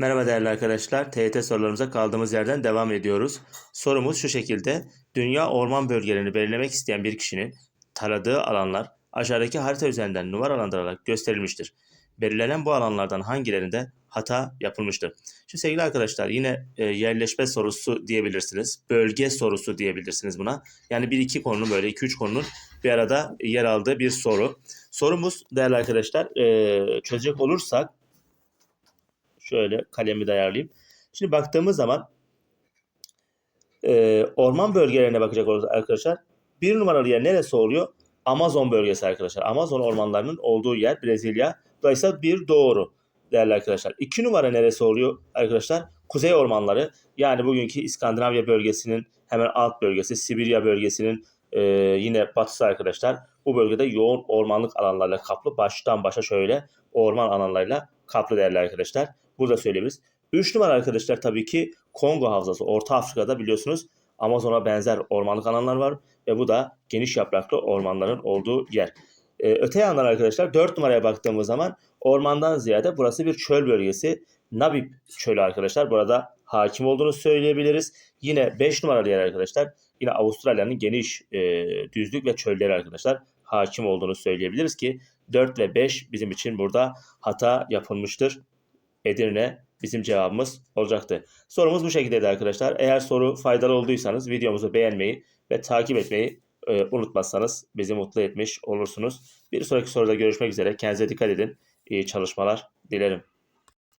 Merhaba değerli arkadaşlar. TYT sorularımıza kaldığımız yerden devam ediyoruz. Sorumuz şu şekilde. Dünya orman bölgelerini belirlemek isteyen bir kişinin taradığı alanlar aşağıdaki harita üzerinden numaralandırılarak gösterilmiştir. Belirlenen bu alanlardan hangilerinde hata yapılmıştır? Şimdi sevgili arkadaşlar yine e, yerleşme sorusu diyebilirsiniz. Bölge sorusu diyebilirsiniz buna. Yani bir iki konunun böyle iki üç konunun bir arada yer aldığı bir soru. Sorumuz değerli arkadaşlar e, çözecek olursak Şöyle kalemi de ayarlayayım. Şimdi baktığımız zaman e, orman bölgelerine bakacak olursak arkadaşlar bir numaralı yer neresi oluyor? Amazon bölgesi arkadaşlar. Amazon ormanlarının olduğu yer Brezilya. Dolayısıyla bir doğru değerli arkadaşlar. İki numara neresi oluyor arkadaşlar? Kuzey ormanları. Yani bugünkü İskandinavya bölgesinin hemen alt bölgesi, Sibirya bölgesinin e, yine batısı arkadaşlar. Bu bölgede yoğun ormanlık alanlarla kaplı. Baştan başa şöyle orman alanlarıyla kaplı değerli arkadaşlar. Burada söyleyebiliriz. 3 numara arkadaşlar tabii ki Kongo Havzası. Orta Afrika'da biliyorsunuz Amazon'a benzer ormanlık alanlar var. Ve bu da geniş yapraklı ormanların olduğu yer. Ee, öte yandan arkadaşlar 4 numaraya baktığımız zaman ormandan ziyade burası bir çöl bölgesi. Nabib çölü arkadaşlar. Burada hakim olduğunu söyleyebiliriz. Yine 5 numaralı yer arkadaşlar. Yine Avustralya'nın geniş e, düzlük ve çölleri arkadaşlar hakim olduğunu söyleyebiliriz ki 4 ve 5 bizim için burada hata yapılmıştır. Edirne bizim cevabımız olacaktı. Sorumuz bu şekildeydi arkadaşlar. Eğer soru faydalı olduysanız videomuzu beğenmeyi ve takip etmeyi e, unutmazsanız bizi mutlu etmiş olursunuz. Bir sonraki soruda görüşmek üzere. Kendinize dikkat edin. İyi çalışmalar dilerim.